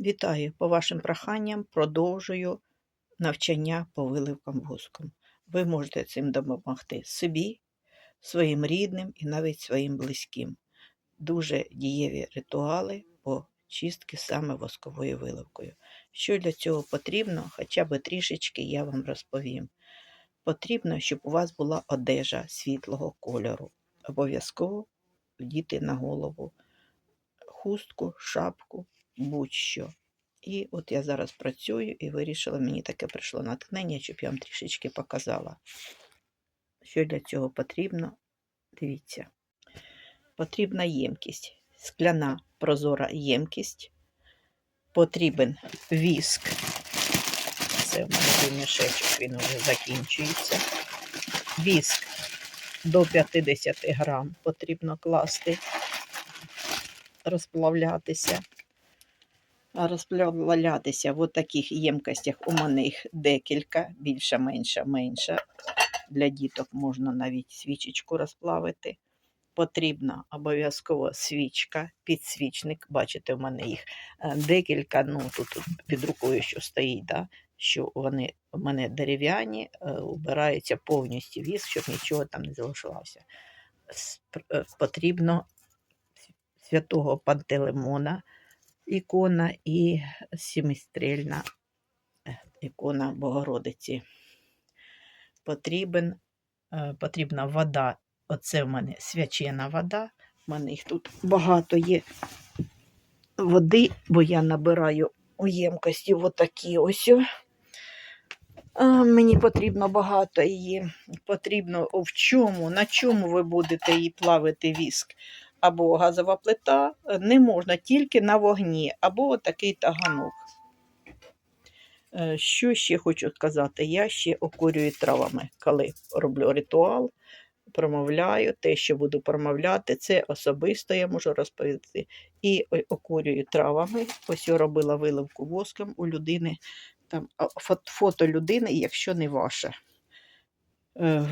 Вітаю! По вашим проханням продовжую навчання по виливкам воском. Ви можете цим допомогти собі, своїм рідним і навіть своїм близьким. Дуже дієві ритуали по чистки саме восковою виливкою. Що для цього потрібно, хоча б трішечки я вам розповім. Потрібно, щоб у вас була одежа світлого кольору. Обов'язково вдіти на голову хустку, шапку, будь-що. І от я зараз працюю і вирішила, мені таке прийшло натхнення, щоб я вам трішечки показала. Що для цього потрібно? Дивіться. Потрібна ємкість, скляна прозора ємкість. Потрібен віск. Це в мене мішечок, він вже закінчується. Віск до 50 грам потрібно класти, розплавлятися. Розплавлятися в таких ємкостях у мене їх декілька, більша, менша, менша. Для діток можна навіть свічечку розплавити. Потрібна обов'язково свічка, підсвічник. Бачите, у мене їх е, декілька, ну тут під рукою що стоїть, да? що вони у мене дерев'яні, е, убираються повністю віск, щоб нічого там не залишилося. Е, потрібно святого Пантелеймона ікона і сімистрільна ікона Богородиці. Потрібен, Потрібна вода. Оце в мене свячена вода. У мене їх тут багато є води, бо я набираю у ємкості отакі ось. Мені потрібно багато її. Потрібно в чому, на чому ви будете її плавити віск. Або газова плита, не можна тільки на вогні, або такий таганок. Е, що ще хочу сказати? Я ще окурюю травами, коли роблю ритуал, промовляю те, що буду промовляти, це особисто я можу розповісти. І окурюю травами. Ось я робила виливку воском у людини, там фото людини, якщо не ваше.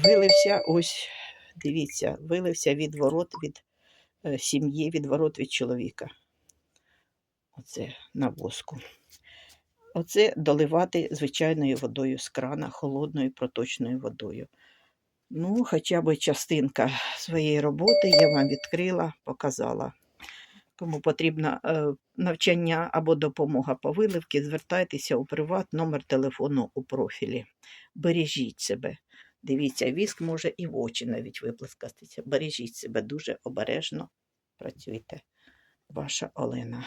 Вилився, ось, дивіться, вилився від ворот від е, сім'ї, від ворот від чоловіка. Оце на воску. Оце доливати звичайною водою з крана, холодною проточною водою. Ну, хоча б частинка своєї роботи я вам відкрила, показала. Кому потрібно е, навчання або допомога по виливці, звертайтеся у приват, номер телефону у профілі. Бережіть себе. Дивіться, віск може і в очі навіть виплескатися. Бережіть себе дуже обережно. Працюйте. Ваша Олена.